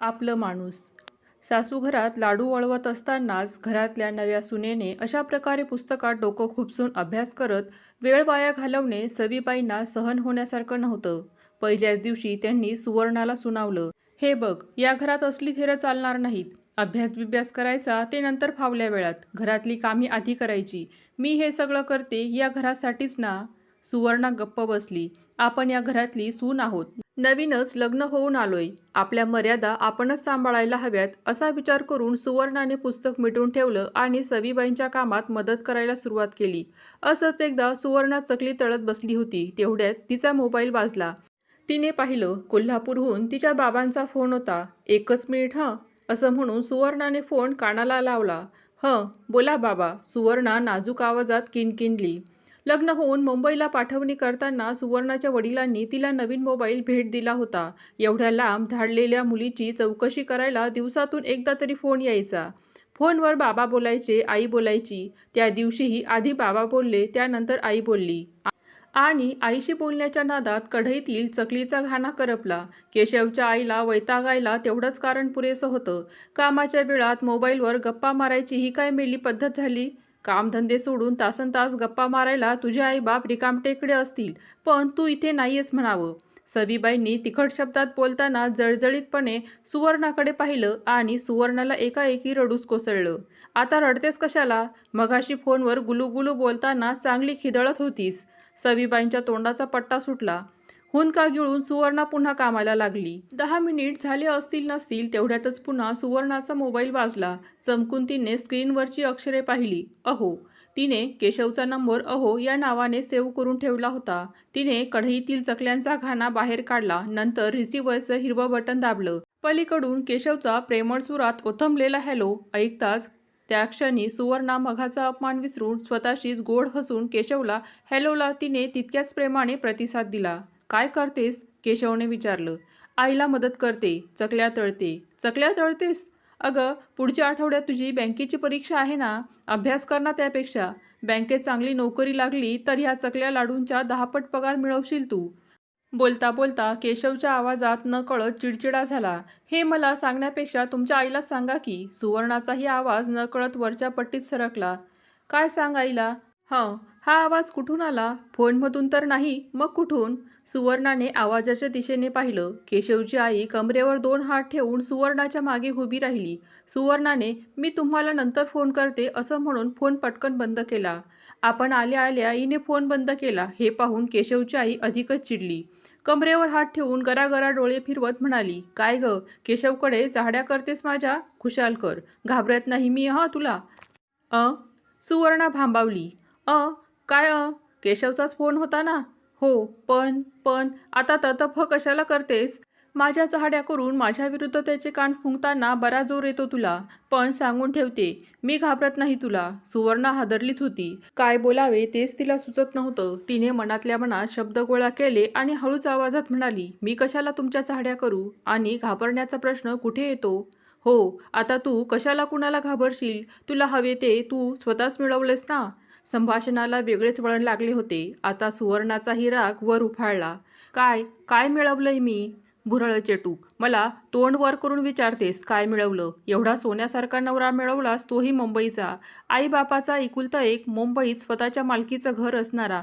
आपलं माणूस. सासू घरात लाडू वळवत असतानाच घरातल्या नव्या सुनेने अशा प्रकारे पुस्तकात डोकं खुपसून अभ्यास करत वेळ वाया घालवणे सवीबाईंना सहन होण्यासारखं नव्हतं. पहिल्याच दिवशी त्यांनी सुवर्णाला सुनावलं. हे बघ या घरात असली खेरं चालणार नाहीत. अभ्यास बिभ्यास करायचा ते नंतर फावल्या वेळात. घरातली कामी आधी करायची. मी हे सगळं करते या घरासाठीच ना? सुवर्णा गप्प बसली. आपण या घरातली सून आहोत. नवीनच लग्न होऊन आलोय. आपल्या मर्यादा आपणच सांभाळायला हव्यात असा विचार करून सुवर्णाने पुस्तक मिटवून ठेवलं आणि सवीबाईंच्या कामात मदत करायला सुरुवात केली. असंच एकदा सुवर्णा चकली तळत बसली होती. तेवढ्यात तिचा मोबाईल वाजला. तिने पाहिलं कोल्हापूरहून तिच्या बाबांचा फोन होता. एकच मिनिट हं असं म्हणून सुवर्णाने फोन कानाला लावला. हं बोला बाबा सुवर्णा नाजूक आवाजात किनकिनली. लग्न होऊन मुंबईला पाठवणी करताना सुवर्णाच्या वडिलांनी तिला नवीन मोबाईल भेट दिला होता. एवढ्या लांब धाडलेल्या मुलीची चौकशी करायला दिवसातून एकदा तरी फोन यायचा. फोनवर बाबा बोलायचे आई बोलायची. त्या दिवशीही आधी बाबा बोलले त्यानंतर आई बोलली. आणि आईशी बोलण्याच्या नादात कढईतील चकलीचा घाणा करपला. केशवच्या आईला वैतागायला तेवढंच कारण पुरेसं होतं. कामाच्या वेळात मोबाईलवर गप्पा मारायची ही काय मेली पद्धत झाली? कामधंदे सोडून तासन तास गप्पा मारायला तुझे आईबाप रिकामटेकडे असतील पण तू इथे नाहीयेस म्हणावं. सवीबाईंनी तिखट शब्दात बोलताना जळजळीतपणे सुवर्णाकडे पाहिलं आणि सुवर्णाला एकाएकी रडूच कोसळलं. आता रडतेस कशाला? मगाशी फोनवर गुलूगुलू बोलताना चांगली खिदळत होतीस. सवीबाईंच्या तोंडाचा पट्टा सुटला. हुंदका गिळून सुवर्णा पुन्हा कामाला लागली. दहा मिनिट झाले असतील नसतील तेवढ्यातच पुन्हा सुवर्णाचा मोबाईल वाजला. चमकून तिने स्क्रीनवरची अक्षरे पाहिली. अहो तिने केशवचा नंबर अहो या नावाने सेव्ह करून ठेवला होता. तिने कढईतील चकल्यांचा घाणा बाहेर काढला. नंतर रिसिव्हरचं हिरवं बटन दाबलं. पलीकडून केशवचा प्रेमळ सुरात ओथंबलेला हॅलो ऐकताच त्या क्षणी सुवर्णा मघाचा अपमान विसरून स्वतःशीच गोड हसून केशवला हॅलोला तिने तितक्याच प्रेमाने प्रतिसाद दिला. काय करतेस? केशवने विचारलं. आईला मदत करते. चकल्या तळते. चकल्या तळतेस? अगं पुढच्या आठवड्यात तुझी बँकेची परीक्षा आहे ना? अभ्यास कर ना त्यापेक्षा. बँकेत चांगली नोकरी लागली तर ह्या चकल्या लाडूंच्या दहापट पगार मिळवशील तू. बोलता बोलता केशवच्या आवाजात न कळत चिडचिडा झाला. हे मला सांगण्यापेक्षा तुमच्या आईला सांगा की सुवर्णाचाही आवाज न कळत वरच्या पट्टीत सरकला. काय सांग आईला? हं हा आवाज कुठून आला? फोनमधून तर नाही मग कुठून? सुवर्णाने आवाजाच्या दिशेने पाहिलं. केशवची आई कमरेवर दोन हात ठेवून सुवर्णाच्या मागे उभी राहिली. सुवर्णाने मी तुम्हाला नंतर फोन करते असं म्हणून फोन पटकन बंद केला. आपण आल्या आल्या हिने फोन बंद केला हे पाहून केशवची आई अधिकच चिडली. कमरेवर हात ठेवून गरागरा डोळे फिरवत म्हणाली काय ग? केशवकडे चाहड्या करतेस माझ्या? खुशाल कर. घाबरत नाही मी हा तुला? अ? सुवर्णा भांबावली. अ काय अ? केशवचाच फोन होता ना? हो पण पण आता ततफ कशाला करतेस? माझ्या चहाड्या करून माझ्या विरुद्ध त्याचे कान फुंकताना बरा जोर येतो तुला. पण सांगून ठेवते मी घाबरत नाही तुला. सुवर्णा हादरलीच होती. काय बोलावे तेच तिला सुचत नव्हतं. तिने मनातल्या मनात शब्द गोळा केले आणि हळूच आवाजात म्हणाली मी कशाला तुमच्या चाहड्या करू? आणि घाबरण्याचा प्रश्न कुठे येतो? हो आता तू कशाला कुणाला घाबरशील? तुला हवे ते तू स्वतःच मिळवलेस ना? संभाषणाला वेगळेच वळण लागले होते. आता सुवर्णाचाही राग वर उफाळला. काय काय मिळवलंय मी? भुरळ चेटूक मला तोंड वर करून विचारतेस काय मिळवलं? एवढा सोन्यासारखा नवरा मिळवलास तोही मुंबईचा. आईबापाचा एकुलता एक मुंबईत स्वतःच्या मालकीचं घर असणारा.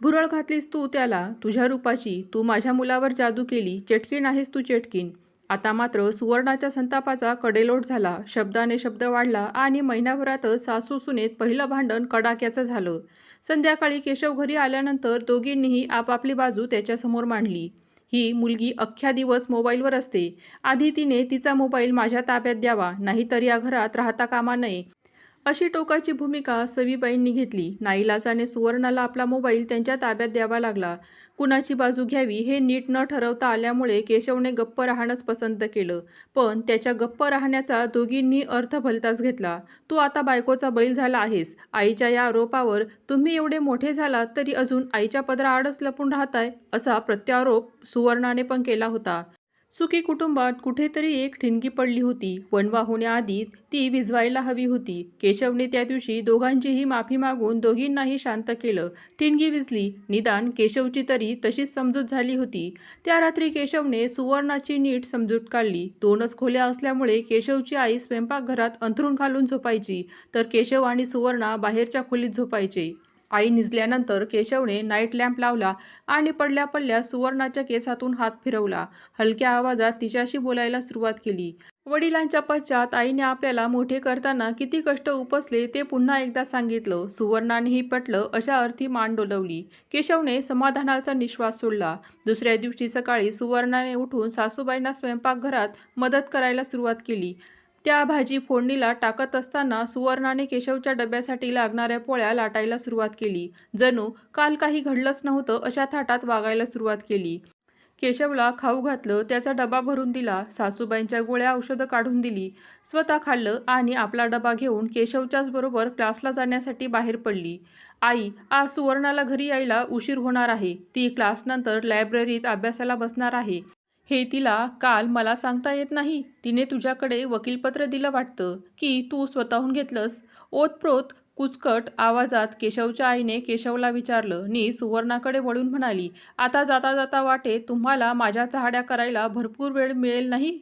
भुरळ घातलीस तू त्याला तुझ्या रूपाची. तू माझ्या मुलावर जादू केली. चेटकीन आहेस तू चेटकीन. आता मात्र सुवर्णाच्या संतापाचा कडेलोट झाला. शब्दाने शब्द वाढला आणि महिनाभरातच सासू सुनेत पहिलं भांडण कडाक्याचं झालं. संध्याकाळी केशव घरी आल्यानंतर दोघींनीही आपापली बाजू त्याच्यासमोर मांडली. ही मुलगी अख्ख्या दिवस मोबाईलवर असते. आधी तिने तिचा मोबाईल माझ्या ताब्यात द्यावा नाहीतर या घरात राहता कामा नये. अशी टोकाची भूमिका सवीबाईंनी घेतली. नाईलाजाने सुवर्णाला आपला मोबाईल त्यांच्या ताब्यात द्यावा लागला. कुणाची बाजू घ्यावी हे नीट न ठरवता आल्यामुळे केशवने गप्प राहणंच पसंत केलं. पण त्याच्या गप्प राहण्याचा दोघींनी अर्थ भलताच घेतला. तू आता बायकोचा बैल झाला आहेस. आईच्या या आरोपावर तुम्ही एवढे मोठे झालात तरी अजून आईच्या पदराआडच लपून राहताय? असा प्रत्यारोप सुवर्णाने पण केला होता. सुखी कुटुंबात कुठेतरी एक ठिणगी पडली होती. वणवा होण्याआधी ती विझवायला हवी होती. केशवने त्या दिवशी दोघांचीही माफी मागून दोघींनाही शांत केलं. ठिणगी विझली निदान केशवची तरी तशीच समजूत झाली होती. त्या रात्री केशवने सुवर्णाची नीट समजूत काढली. दोनच खोल्या असल्यामुळे केशवची आई स्वयंपाकघरात अंथरून घालून झोपायची. तर केशव आणि सुवर्णा बाहेरच्या खोलीत झोपायचे. आई निजल्यानंतर केशवने नाईट लॅम्प लावला आणि पडल्या पडल्या सुवर्णाच्या केसातून हात फिरवला. हलक्या आवाजात तिच्याशी बोलायला सुरुवात केली. वडिलांच्या पश्चात आईने आपल्याला मोठे करताना किती कष्ट उपसले ते पुन्हा एकदा सांगितलं. सुवर्णानेही पटलं अशा अर्थी मान डोलवली. केशवने समाधानाचा निश्वास सोडला. दुसऱ्या दिवशी सकाळी सुवर्णाने उठून सासूबाईंना स्वयंपाकघरात मदत करायला सुरुवात केली. त्या भाजी फोडणीला टाकत असताना सुवर्णाने केशवच्या डब्यासाठी लागणाऱ्या पोळ्या लाटायला सुरुवात केली. जणू काल काही घडलंच नव्हतं अशा थाटात वागायला सुरुवात केली. केशवला खाऊ घातलं त्याचा डबा भरून दिला सासूबाईंच्या गोळ्या औषधं काढून दिली स्वतः खाल्लं आणि आपला डबा घेऊन केशवच्याच बरोबर क्लासला जाण्यासाठी बाहेर पडली. आई आज सुवर्णाला घरी यायला उशीर होणार आहे. ती क्लासनंतर लायब्ररीत अभ्यासाला बसणार आहे. हे तिला काल मला सांगता येत नाही. तिने तुझ्याकडे वकीलपत्र दिलं वाटतं की तू स्वतःहून घेतलंस. ओतप्रोत कुचकट आवाजात केशवच्या आईने केशवला विचारलं. नी सुवर्णाकडे वळून म्हणाली आता जाता जाता वाटे तुम्हाला माझ्या चहाड्या करायला भरपूर वेळ मिळेल नाही?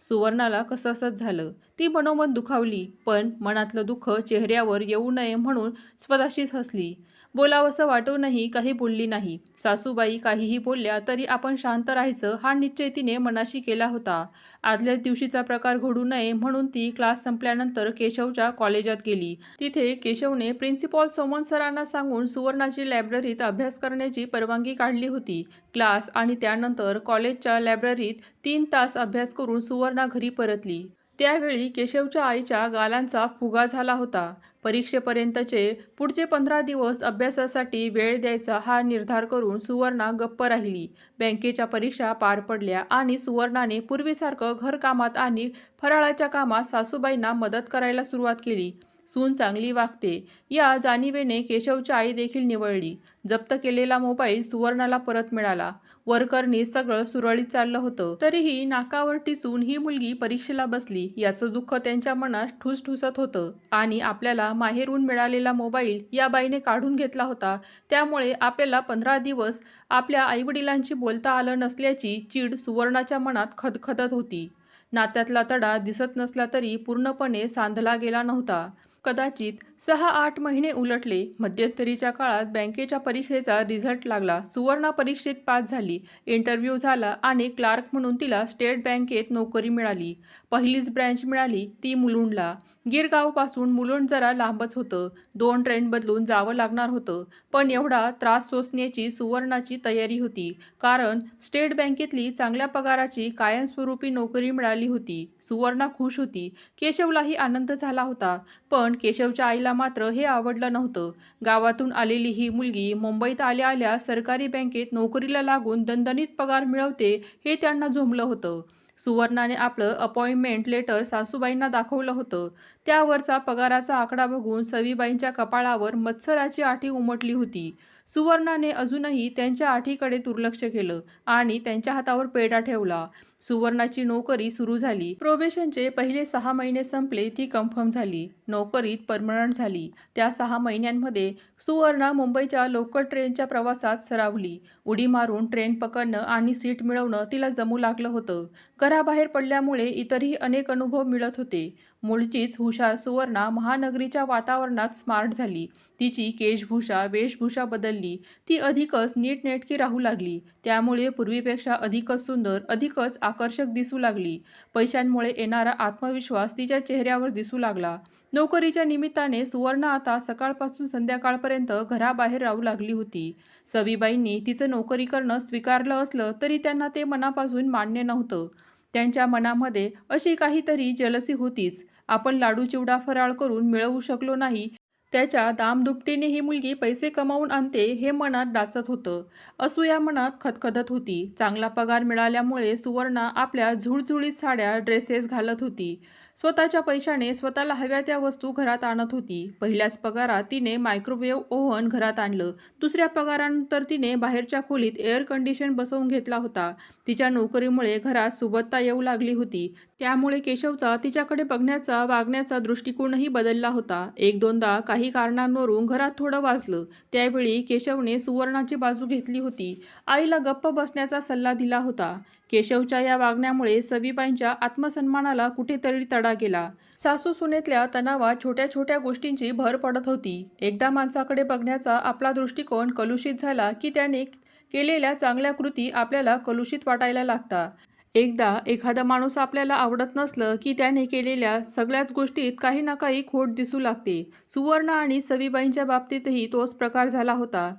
सुवर्णाला कसंसच झालं. ती मनोमन दुखावली पण मनातलं दुःख चेहऱ्यावर येऊ नये म्हणून स्वतःशीच हसली. बोलावंसं वाटूनही काही बोलली नाही. सासूबाई काहीही बोलल्या तरी आपण शांत राहायचं हा निश्चय तिने मनाशी केला होता. आदल्या दिवशीचा प्रकार घडू नये म्हणून ती क्लास संपल्यानंतर केशवच्या कॉलेजात गेली. तिथे केशवने प्रिन्सिपॉल सोमन सरांना सांगून सुवर्णाची लायब्ररीत अभ्यास करण्याची परवानगी काढली होती. क्लास आणि त्यानंतर कॉलेजच्या लायब्ररीत तीन तास अभ्यास करून सुवर्णा घरी परतली. त्यावेळी केशवच्या आईच्या गालांचा फुगा झाला होता. परीक्षेपर्यंतचे पुढचे पंधरा दिवस अभ्यासासाठी वेळ द्यायचा हा निर्धार करून सुवर्णा गप्प राहिली. बँकेच्या परीक्षा पार पडल्या आणि सुवर्णाने पूर्वीसारखं घरकामात आणि फराळाच्या कामात सासूबाईंना मदत करायला सुरुवात केली. सून चांगली वागते. या जाणीवेने केशवची आई देखील निवळली. जप्त केलेला मोबाईल सुवर्णाला परत मिळाला. वर्करनी सगळं सुरळीत चाललं होतं. तरीही नाकावर टिचून ही मुलगी परीक्षेला बसली. याचं दुःख त्यांच्या मनात ठुसठुसत होतं. आणि आपल्याला माहेरून मिळालेला मोबाईल या बाईने काढून घेतला होता. त्यामुळे आपल्याला पंधरा दिवस आपल्या आईवडिलांशी बोलता आलं नसल्याची चीड सुवर्णाच्या मनात खदखदत होती. नात्यातला तडा दिसत नसला तरी पूर्णपणे सांधला गेला नव्हता. कदाचित सहा आठ महिने उलटले. मध्यंतरीच्या काळात बँकेच्या परीक्षेचा रिझल्ट लागला. सुवर्णा परीक्षेत पास झाली. इंटरव्ह्यू झाला आणि क्लार्क म्हणून तिला स्टेट बँकेत नोकरी मिळाली. पहिलीच ब्रँच मिळाली ती मुलुंडला. गिरगावपासून मुलुंड जरा लांबच होतं. दोन ट्रेन बदलून जावं लागणार होतं. पण एवढा त्रास सोसण्याची सुवर्णाची तयारी होती. कारण स्टेट बँकेतली चांगल्या पगाराची कायमस्वरूपी नोकरी मिळाली होती. सुवर्णा खुश होती. केशवलाही आनंद झाला होता. पण केशवच्या आईला मात्र हे आवडलं नव्हतं. गावातून आलेली ही मुलगी मुंबईत आल्या आल्या सरकारी बँकेत नोकरीला लागून दणदणीत पगार मिळवते हे त्यांना झोंबलं होतं. सुवर्णाने आपलं अपॉइंटमेंट लेटर सासूबाईंना दाखवलं होतं. त्यावरचा पगाराचा आकडा बघून सवीबाईंच्या कपाळावर मत्सराची आठी उमटली होती. सुवर्णाने अजूनही त्यांच्या आठीकडे दुर्लक्ष केलं आणि त्यांच्या हातावर पेढा ठेवला. सुवर्णाची नोकरी सुरू झाली. प्रोबेशनचे पहिले सहा महिने संपले ती कन्फर्म झाली. नोकरीत परमनंट झाली. त्या सहा महिन्यांमध्ये सुवर्णा मुंबईच्या लोकल ट्रेनच्या प्रवासात सरावली. उडी मारून ट्रेन पकडणं आणि सीट मिळवणं तिला जमू लागलं होतं. घराबाहेर पडल्यामुळे इतरही अनेक अनुभव मिळत होते. मुळचीच हुशार सुवर्णा महानगरीच्या वातावरणात स्मार्ट झाली. तिची केशभूषा वेशभूषा बदलली. ती अधिकच नीटनेटकी राहू लागली. त्यामुळे पूर्वीपेक्षा अधिकच सुंदर अधिकच आकर्षक दिसू लागली. पैशांमुळे येणारा आत्मविश्वास तिच्या चेहऱ्यावर दिसू लागला. नोकरीच्या निमित्ताने सुवर्ण आता सकाळपासून संध्याकाळपर्यंत घराबाहेर राहू लागली होती. सवीबाईंनी तिचं नोकरी करणं स्वीकारलं असलं तरी त्यांना ते मनापासून मान्य नव्हतं. त्यांच्या मनामध्ये अशी काहीतरी जलसी होतीच. आपण लाडू चिवडा फराळ करून मिळवू शकलो नाही. त्याच्या दामदुपटीने ही मुलगी पैसे कमावून आणते हे मनात डाचत होतं. असूया मनात खदखदत होती. चांगला पगार मिळाल्यामुळे सुवर्णा आपल्या झुळझुळीत साड्या ड्रेसेस घालत होती. स्वतःच्या पैशाने स्वतःला हव्या त्या वस्तू घरात आणत होती. पहिल्याच पगारात तिने मायक्रोवेव्ह ओव्हन घरात आणलं. दुसऱ्या पगारानंतर तिने बाहेरच्या खोलीत एअर कंडिशन बसवून घेतला होता. तिच्या नोकरीमुळे घरात सुबत्ता येऊ लागली होती. त्यामुळे केशवचा तिच्याकडे बघण्याचा वागण्याचा दृष्टिकोनही बदलला होता. एक दोनदा काही कारणांवरून घरात थोडं वाजलं. त्यावेळी केशवने सुवर्णाची बाजू घेतली होती. आईला गप्प बसण्याचा सल्ला दिला होता. केशवच्या या वागण्यामुळे सवीबाईंच्या आत्मसन्मानाला कुठेतरी तडा गेला सासू सुनेतल्या तणावात छोट्या छोट्या गोष्टींची भर पडत होती. एकदा माणसाकडे बघण्याचा आपला दृष्टिकोन कलुषित झाला की त्याने केलेल्या चांगल्या कृती आपल्याला कलुषित वाटायला लागतात एकदा एखादा माणूस आपल्याला आवडत नसलं की त्याने केलेल्या सगळ्याच गोष्टीत काही ना काही खोट दिसू लागते. सुवर्ण आणि सवीबाईंच्या बाबतीतही तोच प्रकार झाला होता.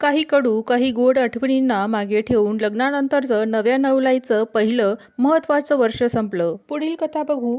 काही कडू काही गोड आठवणींना मागे ठेवून लग्नानंतरचं नव्या नवलाईचं पहिलं महत्त्वाचं वर्ष संपलं. पुढील कथा बघू.